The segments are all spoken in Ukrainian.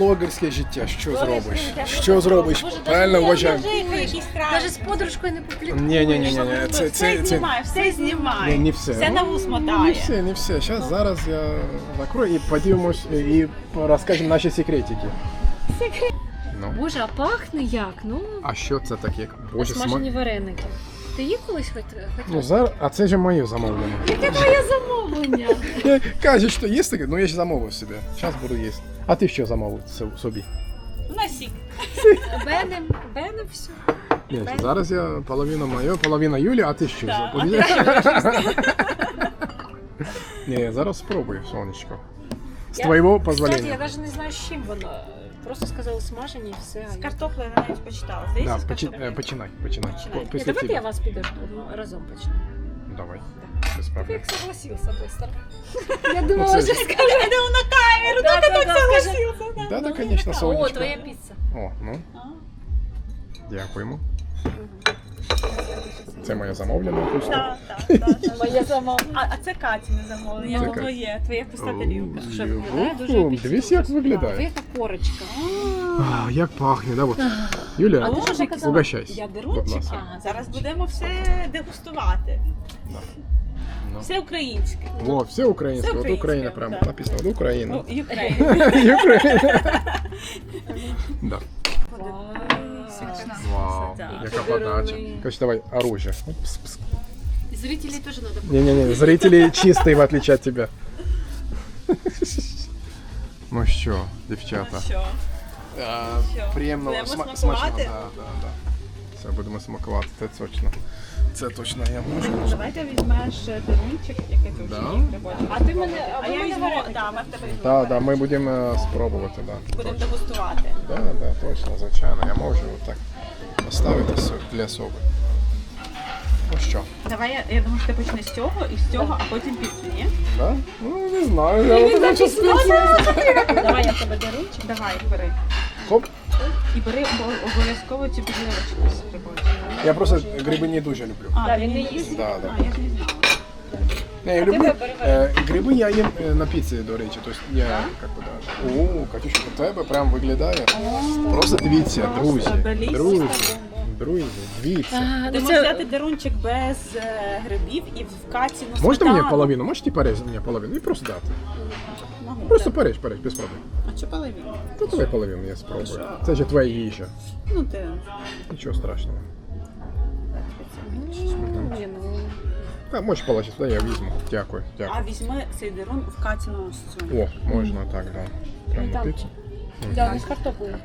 блогерське життя. Що зробиш? Що зробиш? Правильно вважаємо. Навіть з подружкою не поплітку. Ні, ні, ні, ні, ні. Це, Все це, це... знімає, все знімає. Ні, не все. Все на вус Не мотає. все, не все. Зараз, зараз я закрою і подивимось і розкажемо наші секретики. Ну. Боже, а пахне як? Ну, А що це таке? Боже, смажені смак. вареники. Ти їх колись хоч Ну, зараз, а це ж моє замовлення. Яке твоє замовлення? Кажуть, що таке, ну я ж замовив собі. Зараз буду їсти. А ти що замовив собі? На сік. Бенем, бенем все. Ні, зараз я половина моя, половина Юлі, а ти що? Запомни- Ні, зараз спробую, сонечко. З твоєго Кстати, я навіть не знаю, з чим воно. Просто сказали смажені і все. З картоплею я навіть почитала. Здається, Да, з почи- картоплею. е, починай, починай. Починай. Ні, Після давайте тебе. я вас підожду, ну, разом почнемо. Давай, без Я проблем. як согласився быстро. Я Ну, думала, це що скажу. Йдемо на камеру, Да, так согласился. согласився. Да, да, конечно, О, сонечко. твоя піца. О, ну, А, дякуємо. Це моє замовлення. Так, так, так, так. Моя сама. А, а це Каті не замовлення, Це бо Катя. твоє, твоя пуста тарілка. Що виглядає дуже апетитно. Дивись, як Ви виглядає. яка корочка. А, як пахне, да, от. Юля, А ти що ж казала? угощайся. Я будь дерунчик. ласка. Ага, зараз будемо все дегустувати. Ну. Все українське. Во, все українське, Все от Україна українське, прямо да. написано, от Україна. Ну, Україна. Україна. Да. Вау, Да. яка подача. Короче, давай оружие. Оп, пс, пс. І зрителей теж треба. Не-не-не, зрители чистые, в отличие от тебя. Ну що, дівчата. Що? А, Що? Приємно Будемо сма- смакувати? смачно. Да, да, да. Все, будемо смакувати, це точно. Це точно я можу. Давайте візьмеш дерунчик, який тут Да? є. А ти мене, а я мене візьму, да, ми в тебе візьмемо. Так, да, ми будемо е, спробувати, да. Будемо дегустувати. Да, да, точно, звичайно. Я можу так поставити для соби. Ну що, Давай, я, я думаю, що ти почнеш з цього і з цього, а потім піцу, ні? да? Ну, не знаю, я от хочу Давай я тебе дерунчик. Давай, бери. Хоп. І бери обов'язково цю підливочку з грибочком. Я просто гриби не дуже люблю. А, він не їсть? Да, да. А, я ж не знала. Не, я люблю. Е, гриби я їм е, на піці, до речі. Тобто я як би, да. О, Катюша, у тебе прям виглядає. Просто дивіться, друзі. Друзі. Друзі, дивіться. Ти можеш взяти дерунчик без е, грибів і в каці на Можете мені сметану. половину? Можете порезати мені половину? І просто дати. Могу, Просто да. порежь, порежь, без проблем. А що половину? Ну, давай половину, я спробую. Це ж твоя їжа. Ну, ти. Нічого страшного. Ні, ну, можеш положити сюди, я візьму. Дякую, А дякую. візьми цей дерун в Катіну ось цю. О, можна так, да. Прямо Там. піцу. да, з картоплею.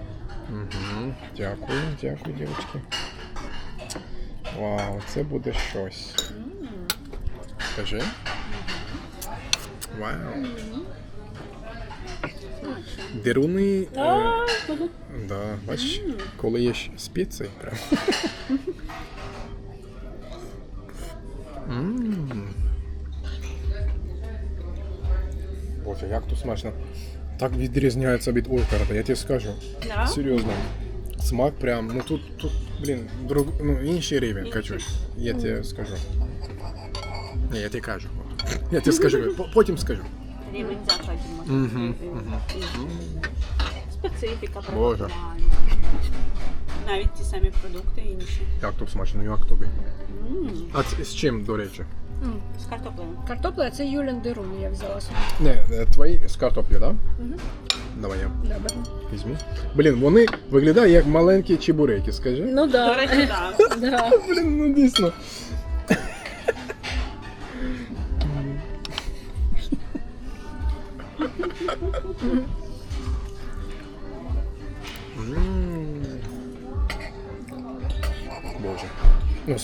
Угу. Дякую, дякую, дівчатки. Вау, це буде щось. Скажи. Вау. Деруни. Е, да, бачиш, коли є ще спеції прям. М. Боже, як тут смачно. Так відрізняється від Ойкарда, я тебе скажу. Да? Серйозно. Смак прям, ну тут, тут, блін, друг, ну, інший рівень, Катюш. Я тебе скажу. Ні, я тебе кажу. Я тебе скажу, по- потім скажу. Рівень закладів може Мгм, бути. Специфіка Боже. Навіть ті самі продукти інші. Як топ смачно, як тобі? Mm. А це, з чим, до речі? Mm. З картоплею. Картопля це Юлін Дерун, я взяла собі. Не, е, твої з картоплі, так? Да? Давай я Добре. візьму. Блін, вони виглядають як маленькі чебуреки, скажи. Ну До да. речі, так. да. Блін, ну дійсно.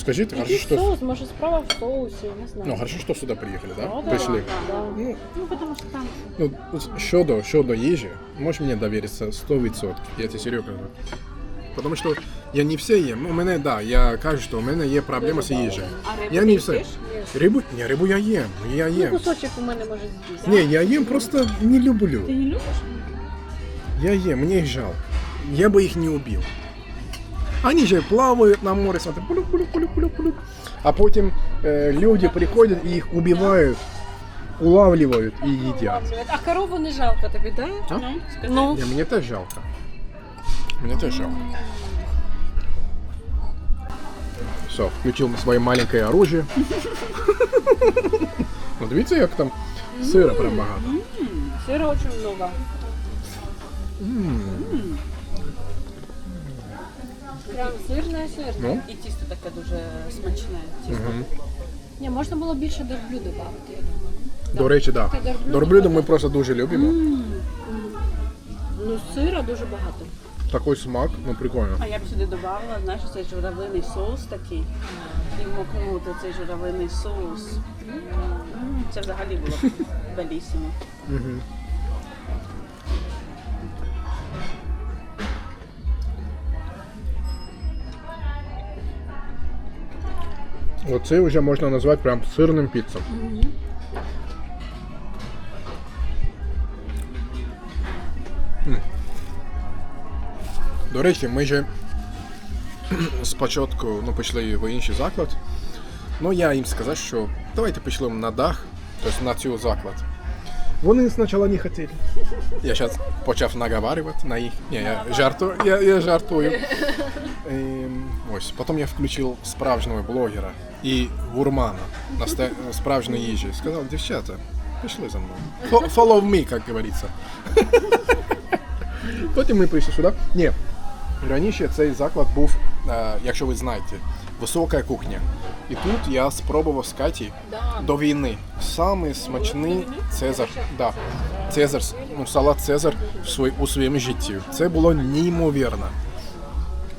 Скажите, хорошо, Який что... соус, може справа в соусі, не знаю. Ну, хорошо, що сюди приїхали, да? Ну, да, Прийшли. да. Ну, Ну, тому що там ну, щодо, щодо їжі, можеш мені довіритися 100%. Я тебе серйозно кажу. Тому що я не все їм. Ну, у мене, да, я кажу, що у мене є проблема з їжею. А рибу Я не все. Рибу, ні, рибу я їм, я Ну, їм. кусочок у мене може з'їсти. Ні, я їм просто не люблю. Ти не любиш? Я ем, мне их жалко. Я бы их не убил. Они же плавают на море, смотрят, пулюк, пулюк, пулюк, пулюк, пулюк. А потім е, люди приходять і їх убивають. улавливают и едят. А корову не жалко тобі, так? А? Ну, скажи. Ну. Не, мне теж жалко. Мне теж жалко. Все, включил своє маленьке оружие. Ну, дивіться, як там сира прям багато. Сира дуже много. Прям сирне, сирне. Ну, І тісто таке дуже смачне. Тісто. мгм. Ні, можна було більше дорблю додати, я думаю. До речі, так. Да. дорблю Дорблюдо ми просто дуже любимо. Ну, сира дуже багато. Такий смак, ну прикольно. А я б сюди додавала, знаєш, цей журавлиний соус такий. І вмокнути цей журавлиний соус. Це взагалі було б белісімо. Мгм. Оце вже можна назвати прям сирним піцем. До речі, ми же спочатку ну, пішли в інший заклад. Ну, я їм сказав, що давайте пішлемо на дах, тобто на цю заклад. Вони спочатку не хотіли. Я зараз почав наговарювати на їх. Ні, я жартую. Я, я жартую. Ем, ось, потім я включив справжнього блогера і гурмана на сте- справжньої їжі. Сказав, дівчата, пішли за мною. Follow me, як говориться. Потім ми прийшли сюди. Ні, раніше цей заклад був, е, якщо ви знаєте, висока кухня. І тут я спробував з Каті до війни. Самий смачний Цезар. Да. Цезар, ну, салат Цезар в свої- у своєму житті. Це було неймовірно.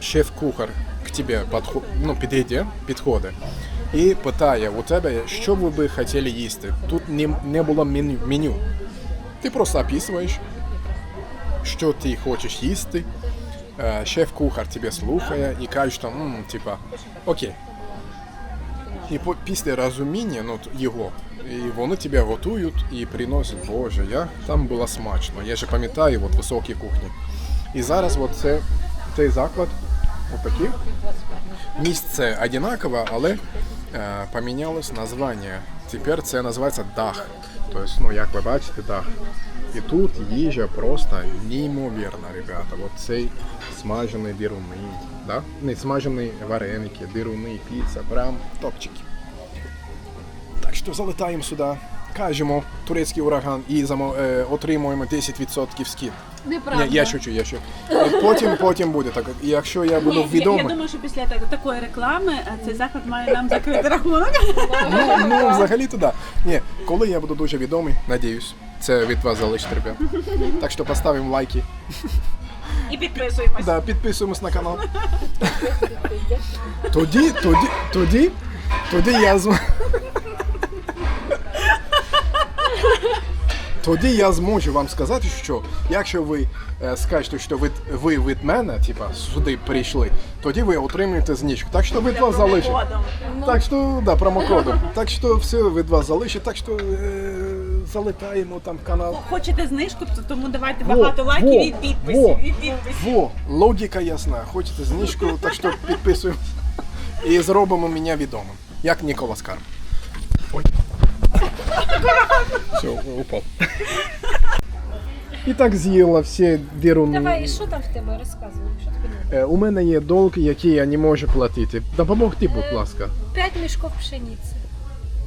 Шеф-кухар к тебе підхо- ну, підійде, підходить і питає у тебе, що ви би хотіли їсти. Тут не, було меню. Ти просто описуєш, що ти хочеш їсти. Е, Шеф-кухар тебе слухає і каже, що «М, типа, окей. І по- після розуміння ну, його, і вони тебе готують і приносять, боже, як там було смачно. Я же пам'ятаю от, високі кухні. І зараз от це, цей заклад отакий. Місце однакове, але помінялось названня. Тепер це називається дах. Тобто, ну, як ви бачите, дах. І тут їжа просто неймовірна, ребята. От цей смажений дируни, да? не смажені вареники, дируни, піца, прям топчики. Так що залетаємо сюди, кажемо турецький ураган і е, отримуємо 10% скид. Неправда. Ні, я шучу, я шучу. І Потім, потім буде так. Якщо я буду Ні, я, я думаю, що після так- такої реклами е, цей заклад має нам закрити рахунок. ну, ну взагалі туди. Ні, коли я буду дуже відомий, надіюсь, це від вас залежить, ребят. Так що поставимо лайки. І підписуємось. Да, підписуємось на канал. Тоді, тоді, тоді, тоді я з... Тоді я зможу вам сказати, що якщо ви е, скажете, що ви, ви від мене, типа, сюди прийшли, тоді ви отримуєте знижку. Так що від вас залежить. Промокодом. Так що, да, промокодом. Так що все від вас залежить. Так що е, залетаємо там в канал. Хочете знижку, то тому давайте Во, багато лайків во, і підписів. во. І підписів. Во, логіка ясна. Хочете знижку, так що підписуємо. І зробимо мене відомим. Як Ніколас Карп. Ой. Все, упав. І так з'їла всі дируни. Давай, і що там в тебе розказуй? Що тобі треба? Е, У мене є долг, який я не можу платити. Допомогти, будь ласка. П'ять мішків пшениці.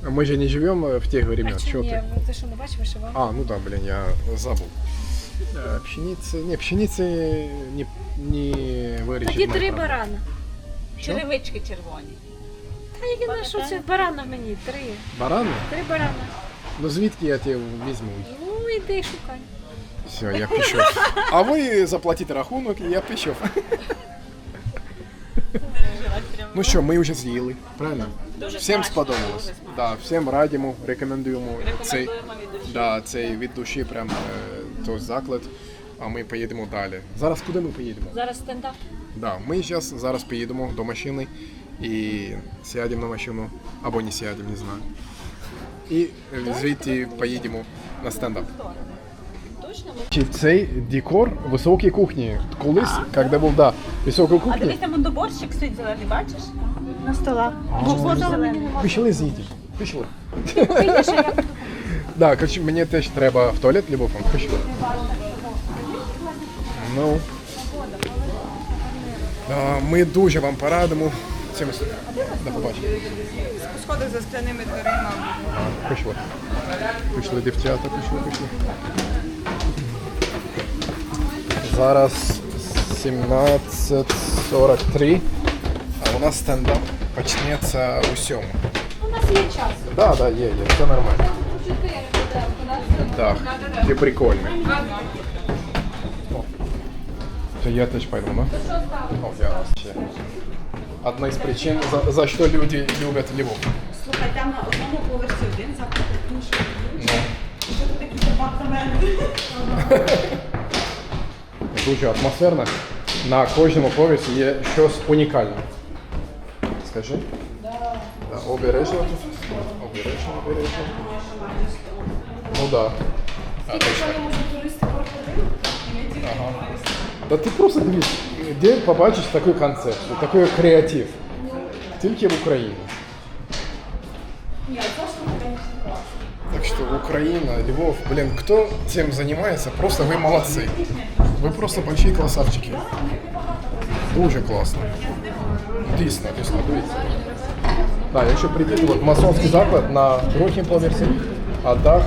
Ми же не живемо в тих времен. а чи Що ні? ти? Ну, Ти що, не бачиш вишивав? А, ну да, блин, я забыл. Э, Пшеницы... Не, пшеницы не, не вырежет. Тоді мой три проблем. барана. Що? Черевички червоні. Та які на що це барана мені? Три. Барани? Три барана. Ну звідки я тебе візьму? Ну, іди шукай. Все, я пішов. А ви заплатите рахунок, і я пішов. Ну що, ми вже з'їли, правильно? Дуже Всім смачно, сподобалось. дуже смачно. Да, всім радимо, рекомендуємо цей, від душі. да, цей від душі прям е, той заклад. А ми поїдемо далі. Зараз куди ми поїдемо? Зараз стендап. Да, ми зараз, зараз поїдемо до машини і сядемо на машину, або не сядемо, не знаю. І е, звідти поїдемо на стендап. Чи цей декор високій кухні? Колись, коли був да, високої А кухні, дивись, там он борщик стоїть зелений, бачиш? На столах. Бо зелений. пішли з'їдемо. Пішли. Да, коротше, мені теж треба в туалет, Любов, вам хочу. Ну. А, Ми дуже вам порадимо. Цим до побачення. У сходах за скляними дверима. Пішло. Пішли дівчата, пішли, пішли. Зараз 17.43, а у нас стендап почнеться у сьому. У нас є час. Да, да, є, є, все нормально. Так, ти прикольний. О, То я теж пойду, ну? О, я раз ще. Одна із причин, за, за що люди люблять Львов. Слухай, там на одному поверсі один заклад, інший. Ну, Що це такі апартаменти? дуже атмосферно. На кожному поверсі є щось унікальне. Скажи? Да. Обережно. Обережно, обережно. Ну да. А, точно. Ага. Да ти просто дивись, де побачиш таку концепцію, такий креатив. Тільки в Україні. Так что Украина, Львов, блин, кто тем занимается, просто вы молодцы. Ви просто большие красавчики. Дуже класно. Дійсно, дійсно, дивіться. Так, якщо прийти, от масонський заклад на другому поверсі, а дах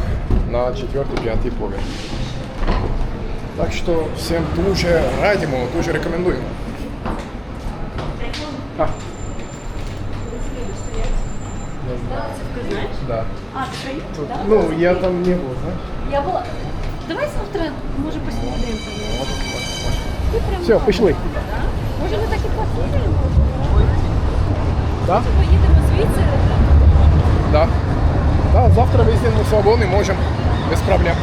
на четвертий, п'ятий поверх. Так що всім дуже радимо, дуже рекомендуємо. А. Да. А, ти? Тут, ну, я там не був, знаєш. Я була. Давай завтра, може, поснідаємо. Ти прям Все, пішли. Може, ми так і поснідемо? Да? Поїдемо звідси. Да. Да, завтра везде на свободный можем, без проблем.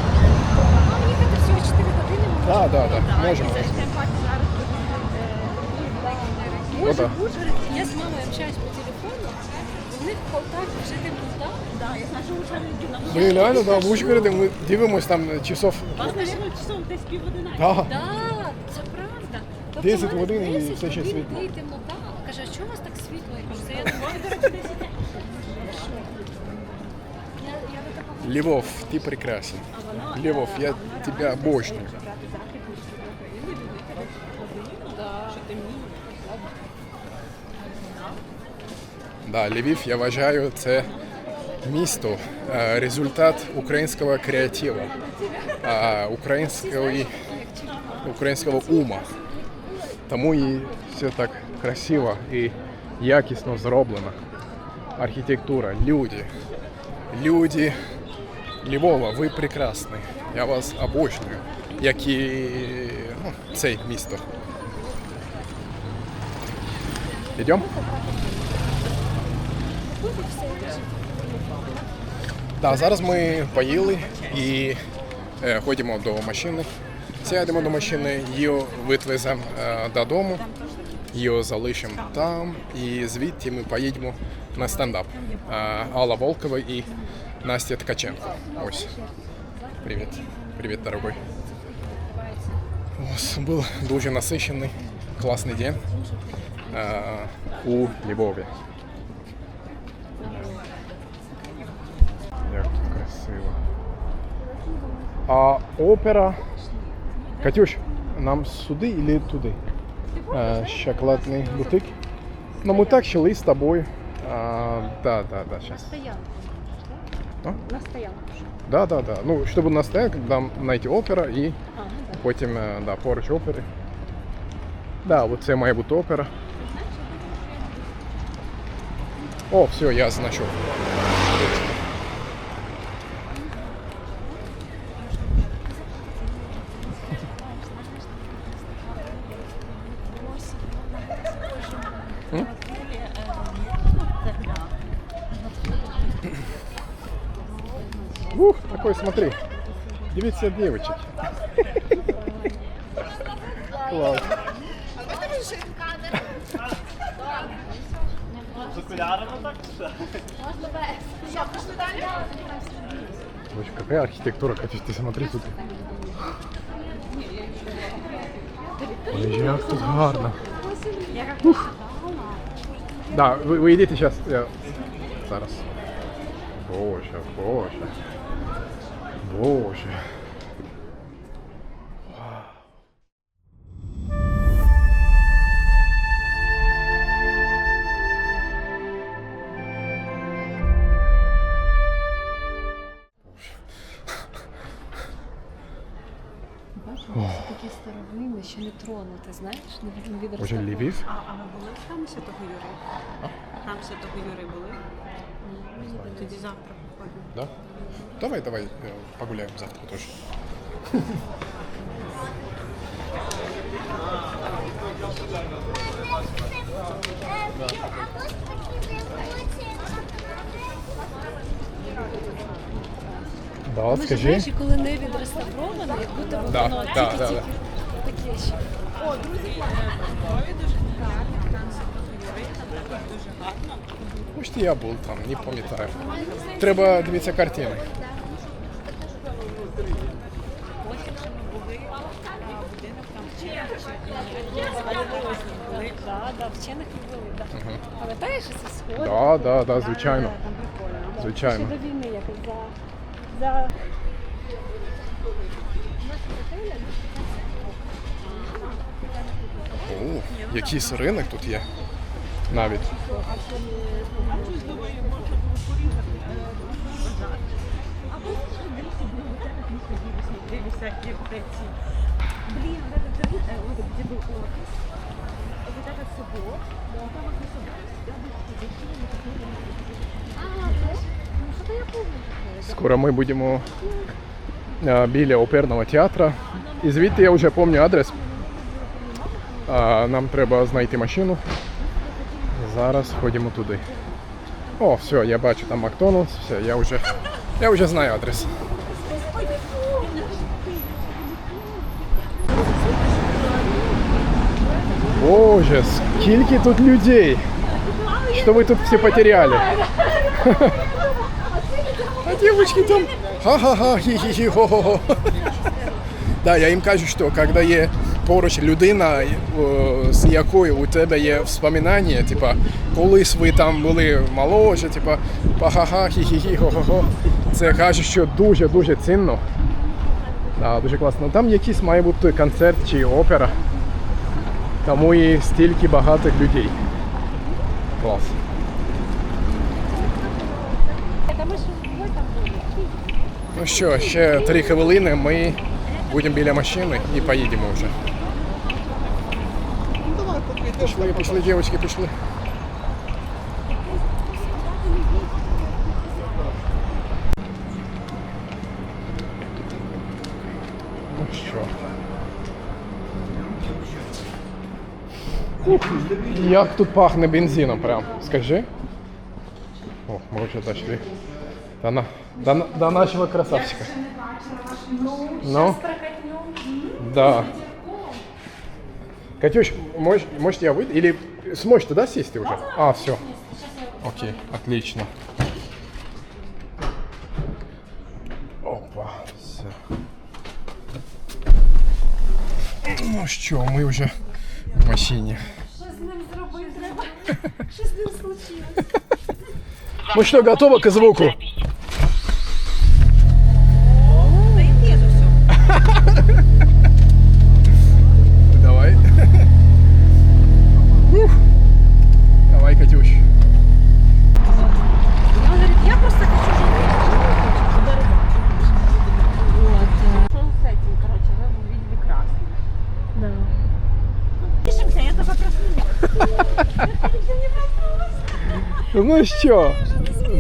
паче зараз буде. Ну, Може, да. в Ужгороді, я з мамою общаюсь по телефону, у них в Полтаві вже темнота. Да, я знаю, що в Ужгороді нам Ми реально да, в Ужгороді ми дивимось там часов. Вас, мабуть, часом десь пів одинадцять. Да. Так, це правда. Тобто 10 в мене годин і 10 все ще годин світло. йде темнота. Каже, а чого у вас так світло? Я кажу, це я думаю, до речі, 10. Я, я до такого Львов, ты прекрасен. Львов, я тебя обожнюю. Да, Львів, я вважаю, це місто, е, результат українського креативу, е, української, українського ума. Тому і все так красиво і якісно зроблено. Архітектура, люди. Люди Львова, ви прекрасні. Я вас обожнюю, як і ну, це місто. Йдемо? Так, зараз ми поїли і е, ходимо до машини. Сядемо до машини, її відвеземо е, додому, її залишимо там і звідти ми поїдемо на стендап. Е, Алла Волкова і Настя Ткаченко. Ось. Привіт. Привіт, дорогой. Ось, був дуже насичений, класний день е, у Львові. А опера. Катюш, нам сюди или туди? Е, шоколадний бутик. Ну ми так йшли з тобою. А, да, да, да, сейчас. стоянку. А? На стоянку. Да, да, да. Ну, щоб на стоянку там знайти опера і А, ну так. потім е, да, поруч опери. Да, от це має бути опера. О, все, я знайшов. Дивіться девочек. Класс. Боже, какая архитектура, Катюш, ты смотри тут. Ой, як тут гарно. Ух. Да, ви, ви йдете зараз. Я... Зараз. Боже, боже. Боже. Тронуте, знаєш, не від- не Боже. Львів? А, а ви були храмі Святого Юрія? Храм Святого Юрія були? Тоді завтра походимо. Да? Давай, давай, э, погуляем завтра тоже. Да, ж, скажи. знаєш, коли не відреставроване, як будто воно Да, воно да, тільки да, тільки таке ще. Може, я був там, не пам'ятаю. Треба дивитися картини. Да, да, вчених відвели, да. Пам'ятаєш це сходи? Да, да, да, звичайно. Там прикольно. Да. Звичайно. Ще до війни якось за... за... О, якийсь ринок тут є. Навіть. Блин, вот этот завод, э, вот где был офис, вот этот собор, там мы собрались, да, были такие, мы такие, А, точно? Ну, что-то я помню такое. Скоро ми будемо е, біля оперного театру. І звідти я вже пам'ятаю адрес. А, Нам треба знайти машину. Зараз ходимо туди. О, все, я бачу там Макдональдс, все, я вже, я вже знаю адрес. Боже, скільки тут людей! Что вы тут все потеряли? А девочки там ха-ха-ха, хі-хі-хі, хо-хо-хо. Да, я їм кажу, що коли є поруч людина, з якою у тебе є вспоминання, типа, колись ви там були молодші, типа, па-ха-ха, хі-хі-хі, хо-хо-хо. Це каже, що дуже-дуже цінно. Да, дуже класно. Ну, Там якийсь має бути концерт чи опера. Тому і стільки багатих людей. Клас. Ну що, ще три хвилини, ми будемо біля машини і поїдемо вже. Пішли, пішли, дівчатки, пішли. Ну що. Ух, як тут пахне бензином прям, скажи. О, ми вже дійшли. До, на, до, на- до нашего красавчика. Ну, да. Катюш, можешь, может я выйду? Или сможешь туда сесть ты уже? А, все. Окей, отлично. Опа, все. Ну що, ми вже в машині. Що з ним зробити треба? Що з ним случилось? Ну что, готово к звуку? Ну что?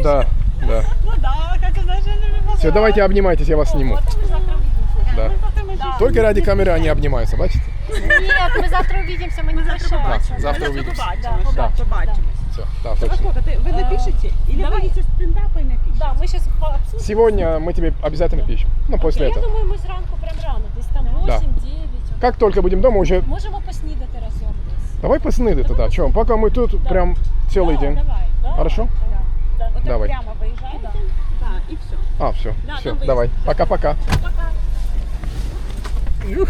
Да, да. Ну да, как я не могу. Все, давайте обнимайтесь, я вас сниму. Ми завтра увидимся. Да. Только ради камеры они обнимаются, бачите? Нет, мы завтра увидимся, мы не прощаемся. Да, завтра увидимся. Да. да, побачимось. Все, да, Так точно. вы напишите? Или вы идете стендапа и напишите? Да, мы сейчас пообсудим. Сегодня мы тебе обязательно пишем. Ну, после Я этого. думаю, ми зранку прям рано, десь там 8-9. Да. Как только будем дома, уже Можемо поснідати разом десь. давай поснidi тогда. Че, пока мы тут прям целый день. Давай. Хорошо? Да. Вот Давай. прямо виїжджай. Да. Да, и все. А, все, Да, все, давай. Пока-пока. Пока-пока. Пока. Ух.